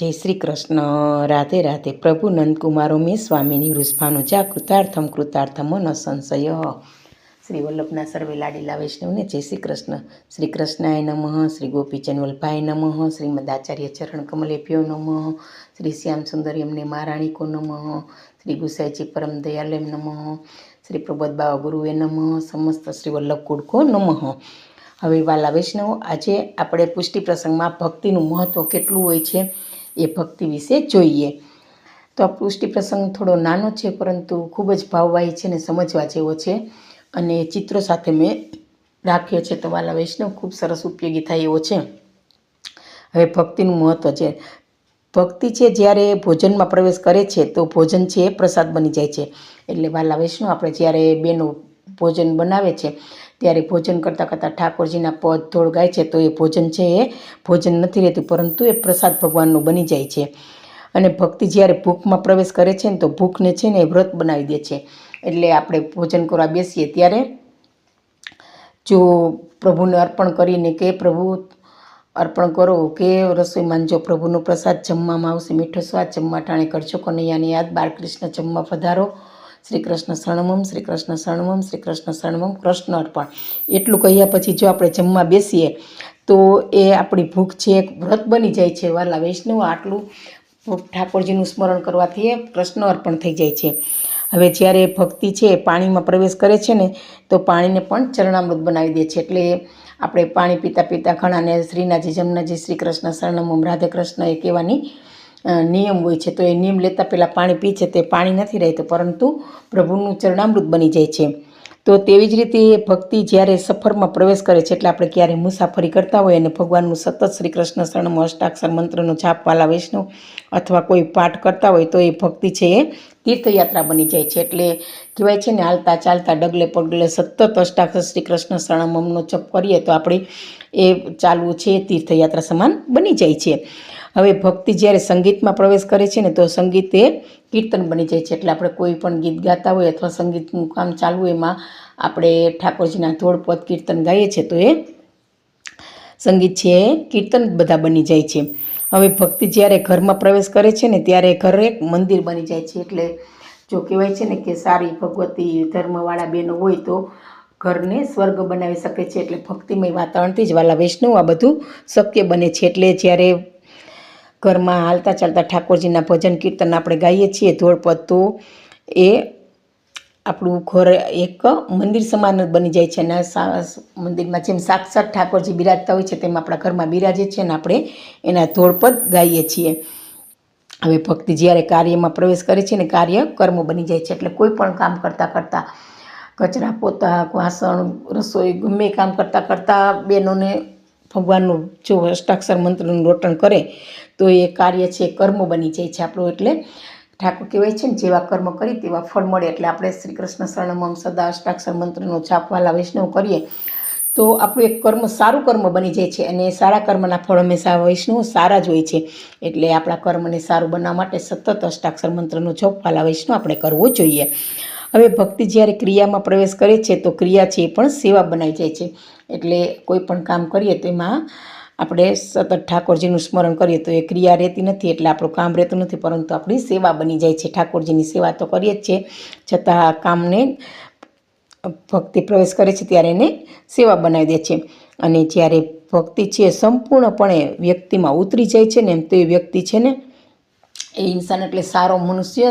જય શ્રી કૃષ્ણ. રાધે રાધે. પ્રભુ નંદકુમારો, મેં સ્વામીની વૃષભાનું જા કૃતાર્થમ કૃતાર્થમ ન સંશય. શ્રી વલ્લભના સર્વે લાડીલા વૈષ્ણવને જય શ્રી કૃષ્ણ. શ્રી કૃષ્ણાય નમઃ, શ્રી ગોપીચંદ વલ્ભાય નમઃ, શ્રીમદ આચાર્ય ચરણ કમલેભ્યો નમઃ, શ્રી શ્યામ સુંદર એમને મહારાણીકો નમઃ, શ્રી ગુસાઈજી પરમ દયાલેમ નમઃ, શ્રી પ્રબોધ બાવા ગુરુએ નમઃ, સમસ્ત શ્રી વલ્લભ કુડકો નમઃ. હવે વાલા વૈષ્ણવો, આજે આપણે પુષ્ટિ પ્રસંગમાં ભક્તિનું મહત્ત્વ કેટલું હોય છે? એ ભક્તિ વિશે જોઈએ. તો આ પુષ્ટિ પ્રસંગ થોડો નાનો છે, પરંતુ ખૂબ જ ભાવવાહી છે ને સમજવા જેવો છે. અને ચિત્રો સાથે મેં રાખ્યો છે તો વાલા વૈષ્ણવ ખૂબ સરસ ઉપયોગી થાય એવો છે. હવે ભક્તિનું મહત્ત્વ છે. ભક્તિ છે જ્યારે ભોજનમાં પ્રવેશ કરે છે તો ભોજન છે એ પ્રસાદ બની જાય છે. એટલે વાલા વૈષ્ણવ આપણે જ્યારે બેનો ભોજન બનાવે છે. ત્યારે ભોજન કરતાં કરતાં ઠાકોરજીના પદ ધોળ ગાય છે તો એ ભોજન છે એ ભોજન નથી રહેતું, પરંતુ એ પ્રસાદ ભગવાનનું બની જાય છે. અને ભક્તિ જ્યારે ભૂખમાં પ્રવેશ કરે છે ને તો ભૂખને છે ને એ વ્રત બનાવી દે છે. એટલે આપણે ભોજન કરવા બેસીએ ત્યારે જો પ્રભુને અર્પણ કરીને કે પ્રભુ અર્પણ કરો કે રસોઈ માનજો પ્રભુનો પ્રસાદ જમવામાં આવશે, મીઠો સ્વાદ જમવા ટાણે કરજો, કનૈયાની યાદ બાળકૃષ્ણ જમવા પધારો. શ્રી કૃષ્ણ શરણમમ શ્રી કૃષ્ણ શરણમમ શ્રી કૃષ્ણ શરણમમ, કૃષ્ણ અર્પણ. એટલું કહ્યા પછી જો આપણે જમવા બેસીએ, તો એ આપણી ભૂખ છે, એક વ્રત બની જાય છે. વાલા વૈષ્ણવ આટલું ઠાકોરજીનું સ્મરણ કરવાથી એ કૃષ્ણ અર્પણ થઈ જાય છે. હવે જ્યારે ભક્તિ છે, પાણીમાં પ્રવેશ કરે છે ને, તો પાણીને પણ ચરણામૃત બનાવી દે છે. એટલે આપણે પાણી પીતા પીતા ઘણાને શ્રીનાજી જમનાજી શ્રી કૃષ્ણ શરણમમ, રાધે કૃષ્ણ એ કહેવાની નિયમ હોય છે, તો એ નિયમ લેતા પહેલાં પાણી પી છે, તે પાણી નથી રહેતું, પરંતુ પ્રભુનું ચરણામૃત બની જાય છે. તો તેવી જ રીતે ભક્તિ જ્યારે સફરમાં પ્રવેશ કરે છે, એટલે આપણે ક્યારે મુસાફરી કરતા હોય અને ભગવાનનું સતત શ્રી કૃષ્ણ શરણમ અષ્ટાક્ષર મંત્રનો જાપ, વાલા વૈષ્ણવ અથવા કોઈ પાઠ કરતા હોય, તો એ ભક્તિ છે એ તીર્થયાત્રા બની જાય છે. એટલે કહેવાય છે ને, હાલતા ચાલતા ડગલે પગલે સતત અષ્ટાક્ષર શ્રી કૃષ્ણ શરણમનો જપ કરીએ, તો આપણી એ ચાલવું છે એ તીર્થયાત્રા સમાન બની જાય છે. હવે ભક્તિ જ્યારે સંગીતમાં પ્રવેશ કરે છે ને, તો સંગીત એ કીર્તન બની જાય છે. એટલે આપણે કોઈ પણ ગીત ગાતા હોય અથવા સંગીતનું કામ ચાલવું એમાં આપણે ઠાકોરજીના ધોળપદ કીર્તન ગાઈએ છીએ તો એ સંગીત છે એ કીર્તન બધા બની જાય છે. હવે ભક્તિ જ્યારે ઘરમાં પ્રવેશ કરે છે ને, ત્યારે ઘર એક મંદિર બની જાય છે. એટલે જો કહેવાય છે ને કે સારી ભગવતી ધર્મવાળા બહેનો હોય, તો ઘરને સ્વર્ગ બનાવી શકે છે. એટલે ભક્તિમય વાતાવરણથી જ વાલા વૈષ્ણવ આ બધું શક્ય બને છે. એટલે જ્યારે ઘરમાં હાલતા ચાલતા ઠાકોરજીના ભજન કીર્તન આપણે ગાઈએ છીએ. ધોળપદ તો એ આપણું ઘર એક મંદિર સમાન બની જાય છે. અને મંદિરમાં જેમ સાક્ષાત ઠાકોરજી બિરાજતા હોય છે, તેમ આપણા ઘરમાં બિરાજે છે અને આપણે એના ધોળપદ ગાઈએ છીએ. હવે ભક્તિ જ્યારે કાર્યમાં પ્રવેશ કરે છે ને કાર્ય કર્મ બની જાય છે. એટલે કોઈ પણ કામ કરતાં કરતાં કચરા પોતા, વાસણ, રસોઈ ગમે કામ કરતાં કરતાં બહેનોને ભગવાનનું જો અષ્ટાક્ષર મંત્રનું રોટણ કરે, તો એ કાર્ય છે, કર્મ બની જાય છે આપણું એટલે. ઠાકોર કહેવાય છે ને, જેવા કર્મ કરી તેવા ફળ મળે. એટલે આપણે શ્રી કૃષ્ણ શરણમમ સદા અષ્ટાક્ષર મંત્રનો છાપવાલા વૈષ્ણવ કરીએ, તો આપણું એક કર્મ, સારું કર્મ બની જાય છે. અને સારા કર્મના ફળ હંમેશા વૈષ્ણવ સારા જ હોય છે. એટલે આપણા કર્મને સારું બનાવવા માટે સતત અષ્ટાક્ષર મંત્રનો જપ વાલા વૈષ્ણવ આપણે કરવો જોઈએ. હવે ભક્તિ જ્યારે ક્રિયામાં પ્રવેશ કરે છે, તો ક્રિયા છે એ પણ સેવા બનાવી જાય છે. એટલે કોઈ પણ કામ કરીએ તો એમાં આપણે સતત ઠાકોરજીનું સ્મરણ કરીએ તો એ ક્રિયા રહેતી નથી, એટલે આપણું કામ રહેતું નથી, પરંતુ આપણી સેવા બની જાય છે. ઠાકોરજીની સેવા તો કરીએ જ છે છતાં કામને ભક્તિ પ્રવેશ કરે છે ત્યારે એને સેવા બનાવી દે છે. અને જ્યારે ભક્તિ છે સંપૂર્ણપણે વ્યક્તિમાં ઉતરી જાય છે ને એમ તો એ વ્યક્તિ છે ને એ ઇન્સાન એટલે સારો મનુષ્ય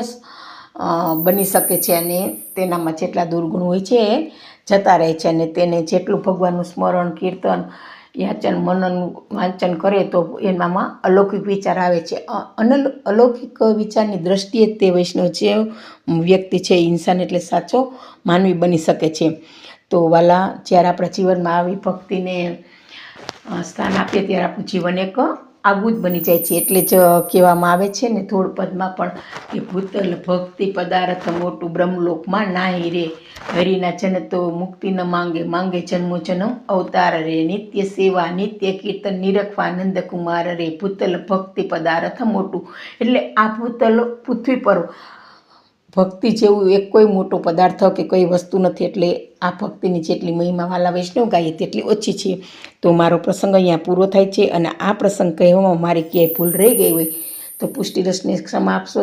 બની શકે છે અને તેનામાં જેટલા દુર્ગુણ હોય છે એ જતા રહે છે અને તેને જેટલું ભગવાનનું સ્મરણ, કીર્તન, યાચન, મનન, વાંચન કરે તો એનામાં અલૌકિક વિચાર આવે છે. અનલ, અલૌકિક વિચારની દ્રષ્ટિએ તે વૈષ્ણવ જે વ્યક્તિ છે ઇન્સાન એટલે સાચો માનવી બની શકે છે. તો વાલા, જ્યારે આપણા જીવનમાં આવી ભક્તિને સ્થાન આપીએ ત્યારે આપણું જીવન એક આગવું જ બની જાય છે એટલે જ કહેવામાં આવે છે ને ધોળપદમાં પણ કે ભૂતલ ભક્તિ પદાર્થ મોટું બ્રહ્મલોકમાં નાહી રે. હરિના જન તો મુક્તિ ન માંગે માંગે જન્મો જન્મ અવતાર રે. નિત્ય સેવા, નિત્ય કીર્તન નિરખવા આનંદ કુમાર રે. ભૂતલ ભક્તિ પદાર્થ મોટું. એટલે આ ભૂતલ પૃથ્વી પર ભક્તિ જેવું એક કોઈ મોટો પદાર્થ કે કોઈ વસ્તુ નથી એટલે આ ભક્તિની જેટલી મહિમા વાલા વૈષ્ણવ ગાઈએ તેટલી ઓછી છે. તો મારો પ્રસંગ અહીંયા પૂરો થાય છે અને આ પ્રસંગ કહેવામાં મારી ક્યાંય ભૂલ રહી ગઈ હોય તો પુષ્ટિરસને ક્ષમા આપશો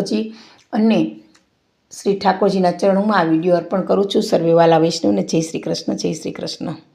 અને શ્રી ઠાકોરજીના ચરણોમાં આ વીડિયો અર્પણ કરું છું. સર્વેવાલા વૈષ્ણવને જય શ્રી કૃષ્ણ, જય શ્રી કૃષ્ણ.